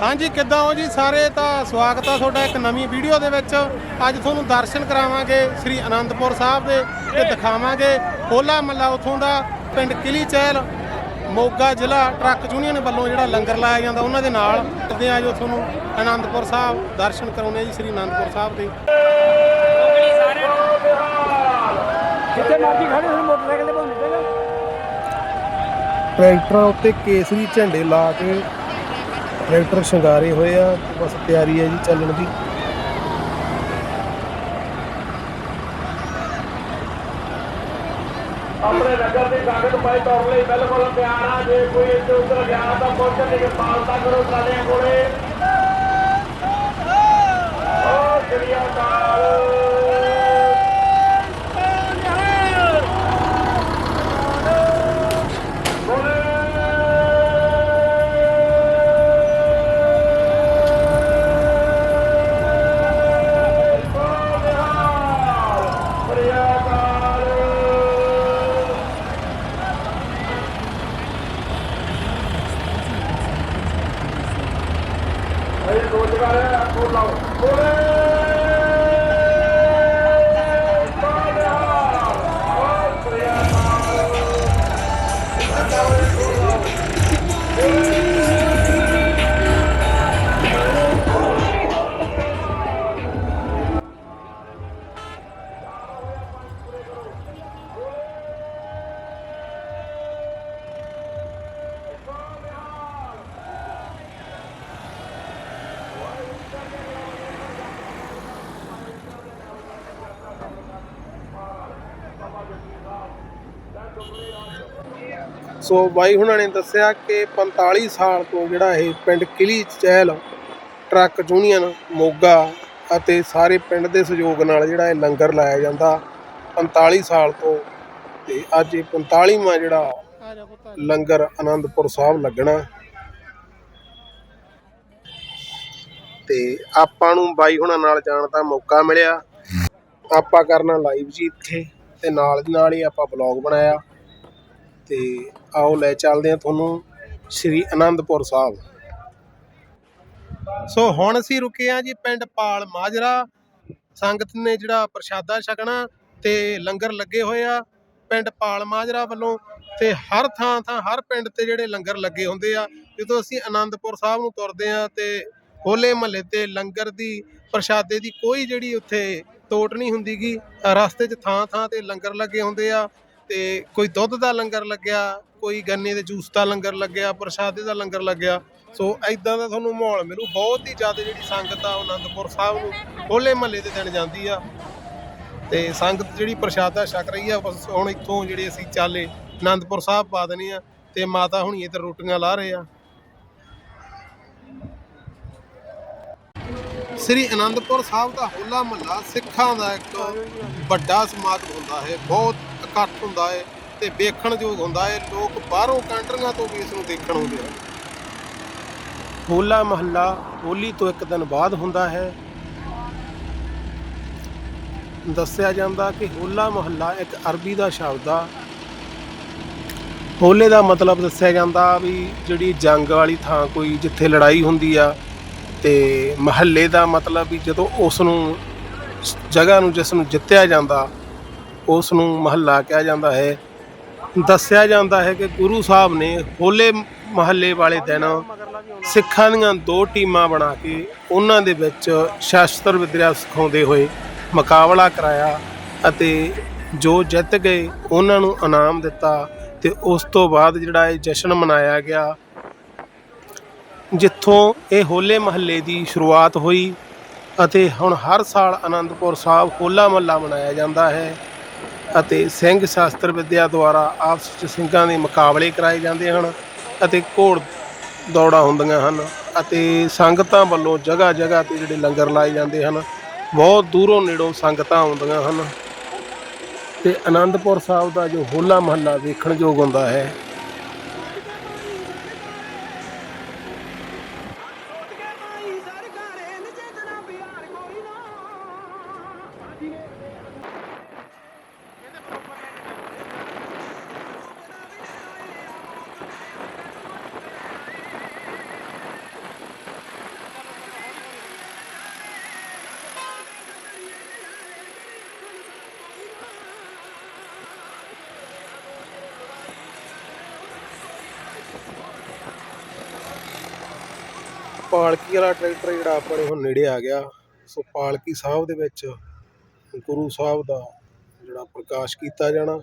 ਹਾਂਜੀ ਕਿੱਦਾਂ ਹੋ ਜੀ? ਸਾਰੇ ਤਾਂ ਸਵਾਗਤ ਆ ਤੁਹਾਡਾ ਇੱਕ ਨਵੀਂ ਵੀਡੀਓ ਦੇ ਵਿੱਚ। ਅੱਜ ਤੁਹਾਨੂੰ ਦਰਸ਼ਨ ਕਰਾਵਾਂਗੇ ਸ੍ਰੀ ਅਨੰਦਪੁਰ ਸਾਹਿਬ ਦੇ ਤੇ ਦਿਖਾਵਾਂਗੇ ਹੋਲਾ ਮੱਲਾ ਉਥੋਂ ਦਾ ਪਿੰਡ ਕਿਲੀ ਚਹਿਲ ਮੋਗਾ ਜ਼ਿਲ੍ਹਾ ਟਰੱਕ ਯੂਨੀਅਨ ਵੱਲੋਂ ਜਿਹੜਾ ਲੰਗਰ ਲਾਇਆ ਜਾਂਦਾ ਉਹਨਾਂ ਦੇ ਨਾਲ। ਕਰਦੇ ਆ ਜੋ ਤੁਹਾਨੂੰ ਅਨੰਦਪੁਰ ਸਾਹਿਬ ਦਰਸ਼ਨ ਕਰਾਉਣੇ ਜੀ ਸ੍ਰੀ ਅਨੰਦਪੁਰ ਸਾਹਿਬ ਦੇ। ਜਿੱਥੇ ਮਰਜ਼ੀ ਖੜੇ ਹੋ ਮੋਟਰਸਾਈਕਲ ਤੇ ਭਾਵੇਂ ਨਿਕਲ ਟਰੈਕਟਰਾਂ ਉੱਤੇ ਕੇਸਰੀ ਝੰਡੇ ਲਾ ਕੇ ਟਰੈਕਟਰ ਸ਼ਿੰਗਾਰੇ ਹੋਏ ਆ, ਬਸ ਤਿਆਰੀ ਹੈ ਜੀ ਚੱਲਣ ਦੀ। ਆਪਣੇ ਨਗਰ ਦੀ ਕਾਗਜ਼ ਪਾਈ ਤੌਰ ਲਈ ਬਿਲਕੁਲ ਤਿਆਰ ਆ, ਜੇ ਕੋਈ ਇੱਥੇ ਉੱਧਰ ਗਿਆ ਤਾਂ ਪਹੁੰਚਣ ਦੀ ਕਿਰਪਾਲਤਾ ਕਰੋ ਸਾਡਿਆਂ ਕੋਲੇ। ਰੋਜ਼ਗਾਰ ਹੈ ਸੋ ਬਾਈ ਹੁਣਾਂ ਨੇ ਦੱਸਿਆ ਕਿ 45 ਸਾਲ ਤੋਂ ਜਿਹੜਾ ਇਹ ਪਿੰਡ ਕਿਲੀ ਚਹਿਲ, ਟਰੱਕ ਯੂਨੀਅਨ, ਮੋਗਾ ਅਤੇ ਸਾਰੇ ਪਿੰਡ ਦੇ ਸਹਿਯੋਗ ਨਾਲ ਜਿਹੜਾ ਇਹ ਲੰਗਰ ਲਾਇਆ ਜਾਂਦਾ 45 ਸਾਲ ਤੋਂ। ਤੇ ਅੱਜ ਇਹ 45ਵਾਂ ਜਿਹੜਾ ਲੰਗਰ ਆਨੰਦਪੁਰ ਸਾਹਿਬ ਲੱਗਣਾ। ਤੇ ਆਪਾਂ ਨੂੰ ਬਾਈ ਹੁਣਾਂ ਨਾਲ ਜਾਣ ਦਾ ਮੌਕਾ ਮਿਲਿਆ। ਆਪਾਂ ਕਰਨਾ ਲਾਈਵ ਜੀ ਇੱਥੇ ਤੇ ਨਾਲ ਦੀ ਨਾਲ ਹੀ ਆਪਾਂ ਬਲੌਗ ਬਣਾਇਆ। ਤੇ ਆਓ ਲੈ ਚੱਲਦੇ ਹਾਂ ਤੁਹਾਨੂੰ ਸ੍ਰੀ ਅਨੰਦਪੁਰ ਸਾਹਿਬ। ਸੋ ਹੁਣ ਅਸੀਂ ਰੁਕੇ ਆ ਜੀ ਪਿੰਡ ਪਾਲ ਮਾਜਰਾ। ਸੰਗਤ ਨੇ ਜਿਹੜਾ ਪ੍ਰਸ਼ਾਦਾ ਛਕਣਾ ਤੇ ਲੰਗਰ ਲੱਗੇ ਹੋਏ ਆ ਪਿੰਡ ਪਾਲ ਮਾਜਰਾ ਵੱਲੋਂ ਤੇ ਹਰ ਥਾਂ ਥਾਂ ਹਰ ਪਿੰਡ ਤੇ ਜਿਹੜੇ ਲੰਗਰ ਲੱਗੇ ਹੁੰਦੇ ਆ, ਜਦੋਂ ਅਸੀਂ ਆਨੰਦਪੁਰ ਸਾਹਿਬ ਨੂੰ ਤੁਰਦੇ ਆ ਤੇ ਹੋਲੇ ਮਹੱਲੇ ਤੇ ਲੰਗਰ ਦੀ ਪ੍ਰਸ਼ਾਦੇ ਦੀ ਕੋਈ ਜਿਹੜੀ ਉੱਥੇ ਤੋਟ ਨਹੀਂ ਹੁੰਦੀਗੀ, ਰਸਤੇ 'ਚ ਥਾਂ ਥਾਂ ਤੇ ਲੰਗਰ ਲੱਗੇ ਹੁੰਦੇ ਆ। ਤੇ ਕੋਈ ਦੁੱਧ ਦਾ ਲੰਗਰ ਲੱਗਿਆ, ਕੋਈ ਗੰਨੇ ਦੇ ਜੂਸ ਦਾ ਲੰਗਰ ਲੱਗਿਆ, ਪ੍ਰਸ਼ਾਦੇ ਦਾ ਲੰਗਰ ਲੱਗਿਆ। ਸੋ ਐਦਾਂ ਦਾ ਤੁਹਾਨੂੰ ਮਾਹੌਲ ਮਿਲੂ। ਬਹੁਤ ਹੀ ਜ਼ਿਆਦਾ ਜਿਹੜੀ ਸੰਗਤ ਆ ਉਹ ਆਨੰਦਪੁਰ ਸਾਹਿਬ ਨੂੰ ਹੋਲੇ ਮਹੱਲੇ ਦੇ ਦਿਨ ਜਾਂਦੀ ਆ। ਤੇ ਸੰਗਤ ਜਿਹੜੀ ਪ੍ਰਸ਼ਾਦਾ ਛਕ ਰਹੀ ਆ, ਬਸ ਹੁਣ ਇੱਥੋਂ ਜਿਹੜੇ ਅਸੀਂ ਚਾਲੇ ਆਨੰਦਪੁਰ ਸਾਹਿਬ ਪਾ ਦੇਣੇ ਆ ਤੇ ਮਾਤਾ ਹੁਣੀ ਇੱਧਰ ਰੋਟੀਆਂ ਲਾ ਰਹੇ ਆ। ਸ੍ਰੀ ਅਨੰਦਪੁਰ ਸਾਹਿਬ ਦਾ ਹੋਲਾ ਮਹੱਲਾ ਸਿੱਖਾਂ ਦਾ ਇੱਕ ਵੱਡਾ ਸਮਾਗਮ ਹੁੰਦਾ ਹੈ। ਬਹੁਤ ਇਕੱਠ ਹੁੰਦਾ ਹੈ ਤੇ ਵੇਖਣਯੋਗ ਹੁੰਦਾ ਹੈ ਲੋਕ ਬਾਹਰੋਂ ਕੰਟਰੀਆਂ ਤੋਂ ਵੀ ਇਸ ਨੂੰ ਦੇਖਣ ਆਉਂਦੇ ਆ। ਹੋਲਾ ਮਹੱਲਾ ਹੋਲੀ ਤੋਂ ਇੱਕ ਦਿਨ ਬਾਅਦ ਹੁੰਦਾ ਹੈ। ਦੱਸਿਆ ਜਾਂਦਾ ਕਿ ਹੋਲਾ ਮਹੱਲਾ ਇੱਕ ਅਰਬੀ ਦਾ ਸ਼ਬਦ ਆ। ਹੋਲੇ ਦਾ ਮਤਲਬ ਦੱਸਿਆ ਜਾਂਦਾ ਵੀ ਜਿਹੜੀ ਜੰਗ ਵਾਲੀ ਥਾਂ ਕੋਈ ਜਿੱਥੇ ਲੜਾਈ ਹੁੰਦੀ ਆ ਤੇ ਮਹੱਲੇ ਦਾ ਮਤਲਬ ਵੀ ਜਦੋਂ ਉਸ ਨੂੰ ਜਗ੍ਹਾ ਨੂੰ ਜਿਸ ਨੂੰ ਜਿੱਤਿਆ ਜਾਂਦਾ ਉਸ ਨੂੰ ਮਹੱਲਾ ਕਿਹਾ ਜਾਂਦਾ ਹੈ। ਦੱਸਿਆ ਜਾਂਦਾ ਹੈ ਕਿ ਗੁਰੂ ਸਾਹਿਬ ਨੇ ਹੋਲੇ ਮਹੱਲੇ ਵਾਲੇ ਦਿਨ ਸਿੱਖਾਂ ਦੀਆਂ ਦੋ ਟੀਮਾਂ ਬਣਾ ਕੇ ਉਹਨਾਂ ਦੇ ਵਿੱਚ ਸ਼ਾਸਤਰ ਵਿਦਿਆ ਸਿਖਾਉਂਦੇ ਹੋਏ ਮੁਕਾਬਲਾ ਕਰਾਇਆ ਅਤੇ ਜੋ ਜਿੱਤ ਗਏ ਉਹਨਾਂ ਨੂੰ ਇਨਾਮ ਦਿੱਤਾ ਤੇ ਉਸ ਤੋਂ ਬਾਅਦ ਜਿਹੜਾ ਇਹ ਜਸ਼ਨ ਮਨਾਇਆ ਗਿਆ, ਜਿੱਥੋਂ ਇਹ ਹੋਲੇ ਮਹੱਲੇ ਦੀ ਸ਼ੁਰੂਆਤ ਹੋਈ ਅਤੇ ਹੁਣ ਹਰ ਸਾਲ ਆਨੰਦਪੁਰ ਸਾਹਿਬ ਹੋਲਾ ਮਹੱਲਾ ਮਨਾਇਆ ਜਾਂਦਾ ਹੈ। ਅਤੇ ਸਿੰਘ ਸ਼ਾਸਤਰ ਵਿੱਦਿਆ ਦੁਆਰਾ ਆਪਸ ਵਿੱਚ ਸਿੰਘਾਂ ਦੇ ਮੁਕਾਬਲੇ ਕਰਾਏ ਜਾਂਦੇ ਹਨ ਅਤੇ ਘੋੜ ਦੌੜਾਂ ਹੁੰਦੀਆਂ ਹਨ ਅਤੇ ਸੰਗਤਾਂ ਵੱਲੋਂ ਜਗ੍ਹਾ ਜਗ੍ਹਾ ਤੇ ਜਿਹੜੇ ਲੰਗਰ ਲਾਏ ਜਾਂਦੇ ਹਨ, ਬਹੁਤ ਦੂਰੋਂ ਨੇੜੋਂ ਸੰਗਤਾਂ ਆਉਂਦੀਆਂ ਹਨ। ਤੇ ਆਨੰਦਪੁਰ ਸਾਹਿਬ ਦਾ ਜੋ ਹੋਲਾ ਮਹੱਲਾ ਵੇਖਣਯੋਗ ਹੁੰਦਾ ਹੈ ਪਾਲਕੀ ਵਾਲਾ ਟਰੈਕਟਰ ਜਿਹੜਾ ਆਪਣੇ ਹੁਣ ਨੇੜੇ ਆ ਗਿਆ। ਸੋ ਪਾਲਕੀ ਸਾਹਿਬ ਦੇ ਵਿੱਚ ਗੁਰੂ ਸਾਹਿਬ ਦਾ ਜਿਹੜਾ ਪ੍ਰਕਾਸ਼ ਕੀਤਾ ਜਾਣਾ।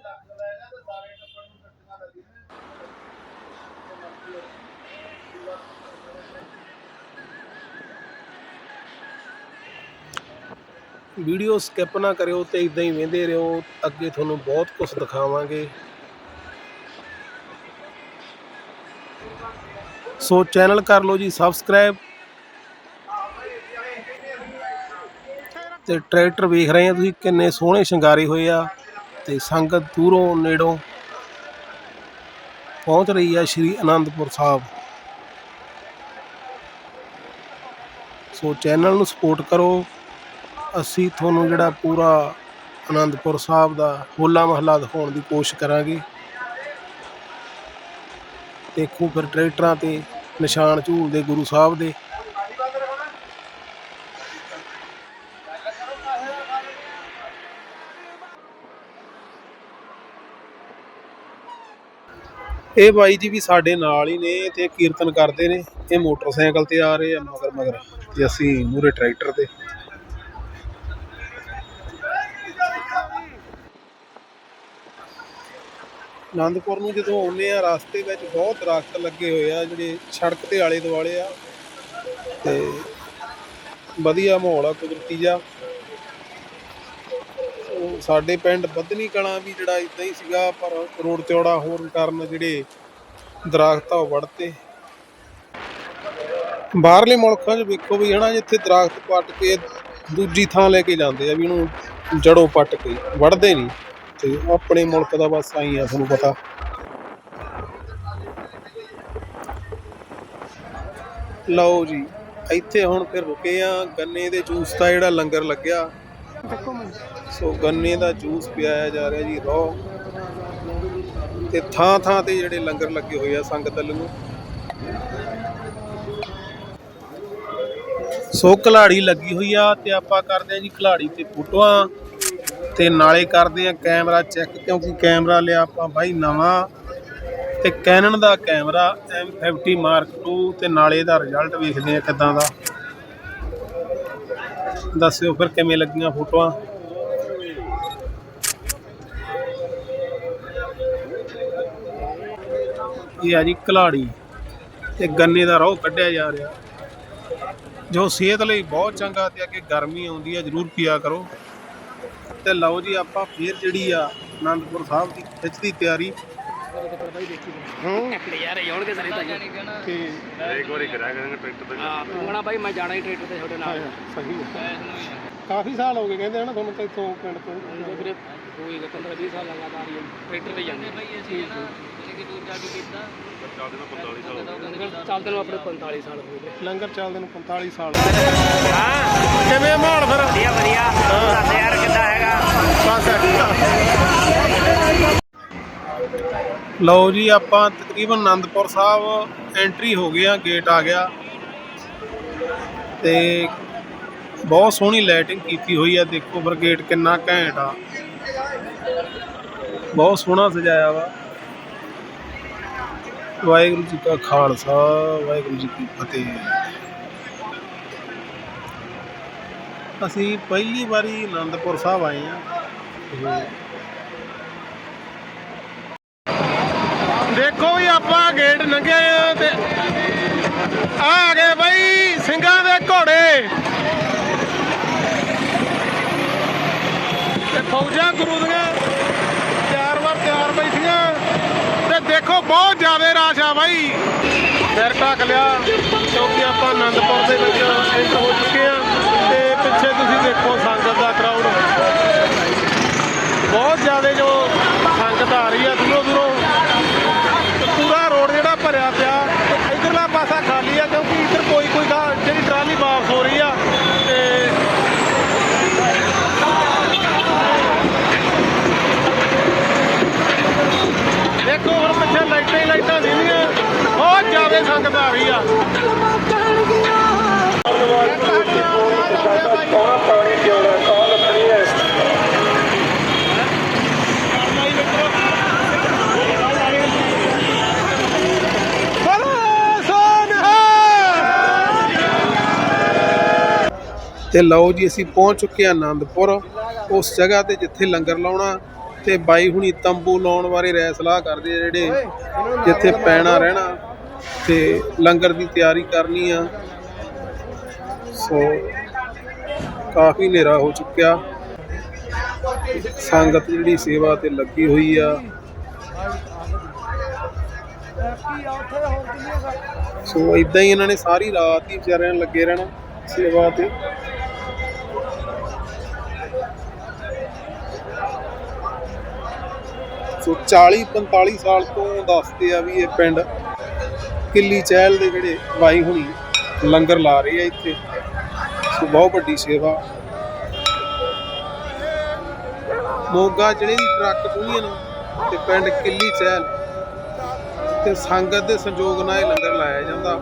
ਵੀਡੀਓ ਸਕਿਪ ਨਾ ਕਰਿਓ ਤੇ ਇਦਾਂ ਹੀ ਵੇਂਦੇ ਰਹੋ। ਅੱਗੇ ਤੁਹਾਨੂੰ ਬਹੁਤ ਕੁਝ ਦਿਖਾਵਾਂਗੇ। ਸੋ ਚੈਨਲ ਕਰ ਲਓ ਜੀ ਸਬਸਕ੍ਰਾਈਬ ਤੇ ਟਰੈਕਟਰ ਵੇਖ ਰਹੇ ਆ ਤੁਸੀਂ, ਕਿੰਨੇ ਸੋਹਣੇ ਸ਼ਿੰਗਾਰੇ ਹੋਏ ਆ ਤੇ ਸੰਗਤ ਦੂਰੋਂ ਨੇੜੋਂ ਪਹੁੰਚ ਰਹੀ ਆ ਸ਼੍ਰੀ ਅਨੰਦਪੁਰ ਸਾਹਿਬ। ਸੋ ਚੈਨਲ ਨੂੰ ਸਪੋਰਟ ਕਰੋ। ਅਸੀਂ ਤੁਹਾਨੂੰ ਜਿਹੜਾ ਪੂਰਾ ਅਨੰਦਪੁਰ ਸਾਹਿਬ ਦਾ ਹੋਲਾ ਮਹੱਲਾ ਦਿਖਾਉਣ ਦੀ ਕੋਸ਼ਿਸ਼ ਕਰਾਂਗੇ। ਦੇਖੋ ਫਿਰ ਟਰੈਕਟਰਾਂ ਤੇ ਨਿਸ਼ਾਨ ਝੂਲਦੇ ਗੁਰੂ ਸਾਹਿਬ ਦੇ। ਇਹ ਬਾਈ ਜੀ ਵੀ ਸਾਡੇ ਨਾਲ ਹੀ ਨੇ ਤੇ ਕੀਰਤਨ ਕਰਦੇ ਨੇ। ਇਹ ਮੋਟਰਸਾਈਕਲ ਤੇ ਆ ਰਹੇ ਆ ਮਗਰ ਮਗਰ ਤੇ ਅਸੀਂ ਮੂਰੇ ਟਰੈਕਟਰ ਤੇ। ਆਨੰਦਪੁਰ ਨੂੰ ਜਦੋਂ ਆਉਂਦੇ ਆ, ਰਸਤੇ ਵਿੱਚ ਬਹੁਤ ਦਰਖਤ ਲੱਗੇ ਹੋਏ ਆ, ਜਿਹੜੇ ਸੜਕ ਤੇ ਆਲੇ ਦੁਆਲੇ ਆ। ਤੇ ਵਧੀਆ ਮਾਹੌਲ ਆ, ਕੁਦਰਤੀ ਜਾ ਸਾਡੇ ਪਿੰਡ ਬੱਧਨੀ ਕਲਾਂ ਵੀ ਜਿਹੜਾ ਇਦਾਂ ਹੀ ਸੀਗਾ, ਪਰ ਰੋਡ ਚੌੜਾ ਹੋਣ ਕਾਰਨ ਜਿਹੜੇ ਦਰਖਤ ਆ ਉਹ ਵੜਤੇ ਬਾਹਰਲੇ ਮੁਲਕਾਂ 'ਚ ਵੇਖੋ ਵੀ ਹਨਾ, ਜਿੱਥੇ ਦਰਖਤ ਪੱਟ ਕੇ ਦੂਜੀ ਥਾਂ ਲੈ ਕੇ ਜਾਂਦੇ ਆ, ਵੀ ਇਹਨੂੰ ਜੜੋਂ ਪੱਟ ਕੇ ਵੜਦੇ ਨਹੀਂ। ਤੇ ਆਪਣੇ ਮੁਲਕ ਦਾ ਬਸ ਆਈ ਆ ਤੁਹਾਨੂੰ ਪਤਾ। ਲਓ ਜੀ ਇੱਥੇ ਹੁਣ ਫਿਰ ਰੁਕੇ ਆ ਗੰਨੇ ਦੇ ਜੂਸ ਦਾ ਜਿਹੜਾ ਲੰਗਰ ਲੱਗਿਆ। ਸੋ ਗੰਨੇ ਦਾ ਜੂਸ ਪਿਆਇਆ ਜਾ ਰਿਹਾ ਜੀ ਰੋ। ਤੇ ਥਾਂ ਥਾਂ ਤੇ ਜਿਹੜੇ ਲੰਗਰ ਲੱਗੇ ਹੋਏ ਆ ਸੰਗਤ ਵੱਲੋਂ। ਸੋ ਕਲਾੜੀ ਲੱਗੀ ਹੋਈ ਆ ਤੇ ਆਪਾਂ ਕਰਦੇ ਆ ਜੀ ਕਲਾੜੀ ਤੇ ਫੋਟੋਆਂ। ਤੇ ਨਾਲੇ ਕਰਦੇ ਆ ਕੈਮਰਾ ਚੈੱਕ, ਕਿਉਂਕਿ ਕੈਮਰਾ ਲਿਆ ਆਪਾਂ ਬਾਈ ਨਵਾਂ ਤੇ ਕੈਨਨ ਦਾ ਕੈਮਰਾ M50 Mark II ਤੇ ਨਾਲੇ ਦਾ ਰਿਜ਼ਲਟ ਵੇਖਦੇ ਆ ਕਿਦਾਂ ਦਾ। ਦੱਸਿਓ ਫਿਰ ਕਿਵੇਂ ਲੱਗੀਆਂ ਫੋਟੋਆਂ। ਇਹ ਆ ਜੀ ਕਲਾੜੀ ਤੇ ਗੰਨੇ ਦਾ ਰੋਹ ਕੱਢਿਆ ਜਾ ਰਿਹਾ। ਜੋ ਸਿਹਤ ਲਈ ਬਹੁਤ ਚੰਗਾ ਤੇ ਅੱਗੇ ਗਰਮੀ ਆਉਂਦੀ ਹੈ ਜਰੂਰ ਪੀਆ ਕਰੋ। ਤੇ ਲਓ ਜੀ ਆਪਾਂ ਫੇਰ ਜਿਹੜੀ ਆ ਆਨੰਦਪੁਰ ਸਾਹਿਬ ਦੀ ਖਿੱਚ ਦੀ ਤਿਆਰੀ। ਹੂੰ। ਯਾਰ ਇਹ ਹੋਣਗੇ ਸਾਰੇ ਤਾਂ ਤੇ ਇੱਕ ਵਾਰੀ ਕਰਿਆ ਕਰਾਂਗੇ ਟਰੈਕਟਰ ਤੇ। ਹਾਂ ਹੋਣਾ ਬਾਈ ਮੈਂ ਜਾਣਾ ਹੀ ਟਰੈਕਟਰ ਤੇ ਤੁਹਾਡੇ ਨਾਲ। ਸਹੀ ਹੈ। ਕਾਫੀ ਸਾਲ ਹੋ ਗਏ ਕਹਿੰਦੇ ਹਨ ਤੁਹਾਨੂੰ ਤਾਂ ਇੱਥੋਂ ਪਿੰਡ ਤੋਂ। ਵੀਰੇ। ਹੋਏਗਾ 15 20 ਸਾਲ ਲਗਾਤਾਰ ਹੀ ਟਰੈਕਟਰ ਤੇ ਜਾਂਦੇ ਬਾਈ ਅਸੀਂ ਨਾ ਕਿ ਦੂਰ ਜਾ ਕੇ ਕੀਤਾ। ਚੱਲਦੇ ਨੂੰ 45 ਸਾਲ ਹੋ ਗਏ। ਲੰਗਰ ਚੱਲਦੇ ਨੂੰ ਆਪਣੇ 45 ਸਾਲ ਹੋ ਗਏ। ਲੰਗਰ ਚੱਲਦੇ ਨੂੰ 45 ਸਾਲ। ਕਿਵੇਂ ਮਾਹੌਲ ਫਿਰ? ਵਧੀਆ ਵਧੀਆ। ਦੱਸ ਯਾਰ ਕਿੱਦਾਂ ਹੈਗਾ? ਲਓ ਜੀ ਆਪਾਂ ਤਕਰੀਬਨ ਆਨੰਦਪੁਰ ਸਾਹਿਬ ਐਂਟਰੀ ਹੋ ਗਏ ਆ ਗੇਟ ਆ ਗਿਆ। ਤੇ ਬਹੁਤ ਸੋਹਣੀ ਲਾਈਟਿੰਗ ਕੀਤੀ ਹੋਈ ਆ। ਦੇਖੋ ਫਿਰ ਗੇਟ ਕਿੰਨਾ ਘੈਂਟ ਆ। ਬਹੁਤ ਸੋਹਣਾ ਸਜਾਇਆ ਵਾ। ਵਾਹਿਗੁਰੂ ਜੀ ਕਾ ਖਾਲਸਾ, ਵਾਹਿਗੁਰੂ ਜੀ ਕੀ ਫਤਿਹ। ਅਸੀਂ ਪਹਿਲੀ ਵਾਰੀ ਆਨੰਦਪੁਰ ਸਾਹਿਬ ਆਏ ਆ ਦੇਖੋ ਵੀ ਆਪਾਂ ਗੇਟ ਲੰਘੇ ਆ ਤੇ ਆ ਗਏ ਬਈ ਸਿੰਘਾਂ ਦੇ ਘੋੜੇ। ਤੇ ਫੌਜਾਂ ਗੁਰੂ ਦੀਆਂ ਤਿਆਰ ਵਾਰ ਤਿਆਰ ਬੈਠੀਆਂ ਤੇ ਦੇਖੋ ਬਹੁਤ ਜ਼ਿਆਦਾ ਰਾਸ਼ ਆ ਬਾਈ। ਫਿਰ ਢੱਕ ਲਿਆ। ਕਿਉਂਕਿ ਆਪਾਂ ਆਨੰਦਪੁਰ ਦੇ ਵਿੱਚ ਐਂਟਰ ਹੋ ਚੁੱਕੇ ਆ। ਤੇ ਪਿੱਛੇ ਤੁਸੀਂ ਦੇਖੋ ਸੰਗਤ ਦਾ ਕਰਾਊਡ ਬਹੁਤ ਜ਼ਿਆਦਾ ਜੋ ਸੰਗਤ ਆ ਰਹੀ ਆ ਦੂਰੋਂ ਦੂਰੋਂ ਤੇ ਪੂਰਾ ਰੋਡ ਜਿਹੜਾ ਭਰਿਆ ਪਿਆ ਤੇ ਇਧਰਲਾ ਪਾਸਾ ਖਾਲੀ ਆ ਕਿਉਂਕਿ ਇਧਰ ਕੋਈ ਕੋਈ ਦਾ ਜਿਹੜੀ ਟਰਾਲੀ ਵਾਪਸ ਹੋ ਰਹੀ ਆ ਤੇ ਦੇਖੋ ਹੁਣ ਪਿੱਛੇ ਲਾਈਟਾਂ ਹੀ ਲਾਈਟਾਂ ਦਿੰਦੀਆਂ ਬਹੁਤ ਜ਼ਿਆਦਾ ਸੰਗਤ ਆ? ਤੇ ਲਓ ਜੀ, ਅਸੀਂ ਪਹੁੰਚ ਚੁੱਕੇ ਹਾਂ ਆਨੰਦਪੁਰ। ਉਸ ਜਗ੍ਹਾ ਤੇ ਜਿੱਥੇ ਲੰਗਰ ਲਾਉਣਾ ਤੇ ਬਾਈ ਹੁਣੀ ਤੰਬੂ ਲਾਉਣ ਬਾਰੇ ਰਾਏ ਸਲਾਹ ਕਰਦੇ ਆ ਜਿਹੜੇ ਜਿੱਥੇ ਪੈਣਾ ਰਹਿਣਾ। ਤੇ ਲੰਗਰ ਦੀ ਤਿਆਰੀ ਕਰਨੀ ਆ। ਸੋ ਕਾਫੀ ਹਨੇਰਾ ਹੋ ਚੁੱਕਿਆ। ਸੰਗਤ ਜਿਹੜੀ ਸੇਵਾ ਤੇ ਲੱਗੀ ਹੋਈ ਆ। ਸੋ ਇਦਾਂ ਹੀ ਇਹਨਾਂ ਨੇ ਸਾਰੀ ਰਾਤ ਹੀ ਵਿਚਾਰਿਆਂ ਨੇ ਲੱਗੇ ਰਹਿਣਾ ਸੇਵਾ ਤੇ। ਸੋ 40 45 ਸਾਲ ਤੋਂ ਦੱਸਦੇ ਆ ਵੀ ਇਹ ਪਿੰਡ ਕਿੱਲੀ ਚਹਿਲ ਦੇ ਜਿਹੜੇ ਬਾਈ ਹੁਣੀ ਲੰਗਰ ਲਾ ਰਹੇ ਆ ਇੱਥੇ। ਸੋ ਬਹੁਤ ਵੱਡੀ ਸੇਵਾ। ਮੋਗਾ ਜਿਹੜੇ ਦੀ ਟਰੱਕ ਯੂਨੀਅਨ ਤੇ ਪਿੰਡ ਕਿੱਲੀ ਚਹਿਲ ਤੇ ਸੰਗਤ ਦੇ ਸੰਯੋਗ ਨਾਲ ਇਹ ਲੰਗਰ ਲਾਇਆ ਜਾਂਦਾ।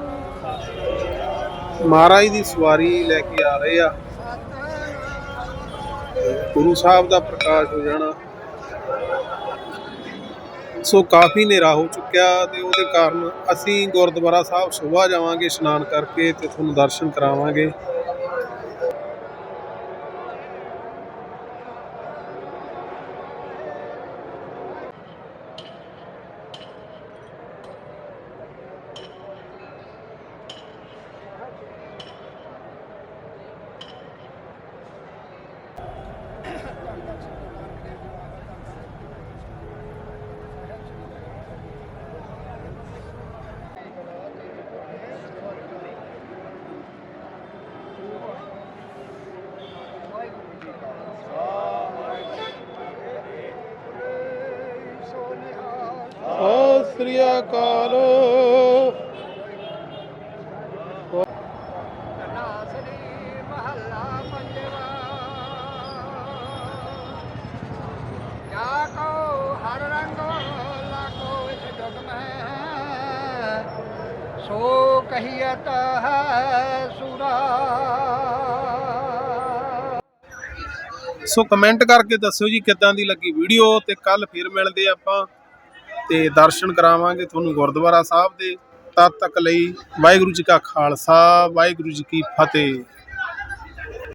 ਮਹਾਰਾਜ ਦੀ ਸਵਾਰੀ ਲੈ ਕੇ ਆ ਰਹੇ ਆ। ਗੁਰੂ ਸਾਹਿਬ ਦਾ ਪ੍ਰਕਾਸ਼ ਹੋ ਜਾਣਾ। ਸੋ ਕਾਫੀ ਹਨੇਰਾ ਹੋ ਚੁੱਕਿਆ ਤੇ ਉਹਦੇ ਕਾਰਨ ਅਸੀਂ ਗੁਰਦੁਆਰਾ ਸਾਹਿਬ ਸੁਬਾਹ ਜਾਵਾਂਗੇ, ਇਸ਼ਨਾਨ ਕਰਕੇ ਤੇ ਤੁਹਾਨੂੰ ਦਰਸ਼ਨ ਕਰਾਵਾਂਗੇ। ਸ੍ਰੀ ਅਕਾਲ ਸੋ ਕਹੀਅਤ ਹੈ ਸੁਰਾ ਸੋ ਕਮੈਂਟ ਕਰਕੇ ਦੱਸਿਓ ਜੀ ਕਿੱਦਾਂ ਦੀ ਲੱਗੀ ਵੀਡੀਓ ਤੇ ਕੱਲ ਫਿਰ ਮਿਲਦੇ ਆਪਾਂ। ਤੇ ਦਰਸ਼ਨ ਕਰਾਵਾਂਗੇ ਤੁਹਾਨੂੰ ਗੁਰਦੁਆਰਾ ਸਾਹਿਬ ਦੇ। ਤਦ ਤੱਕ ਲਈ ਵਾਹਿਗੁਰੂ ਜੀ ਕਾ ਖਾਲਸਾ, ਵਾਹਿਗੁਰੂ ਜੀ ਕੀ ਫਤਿਹ।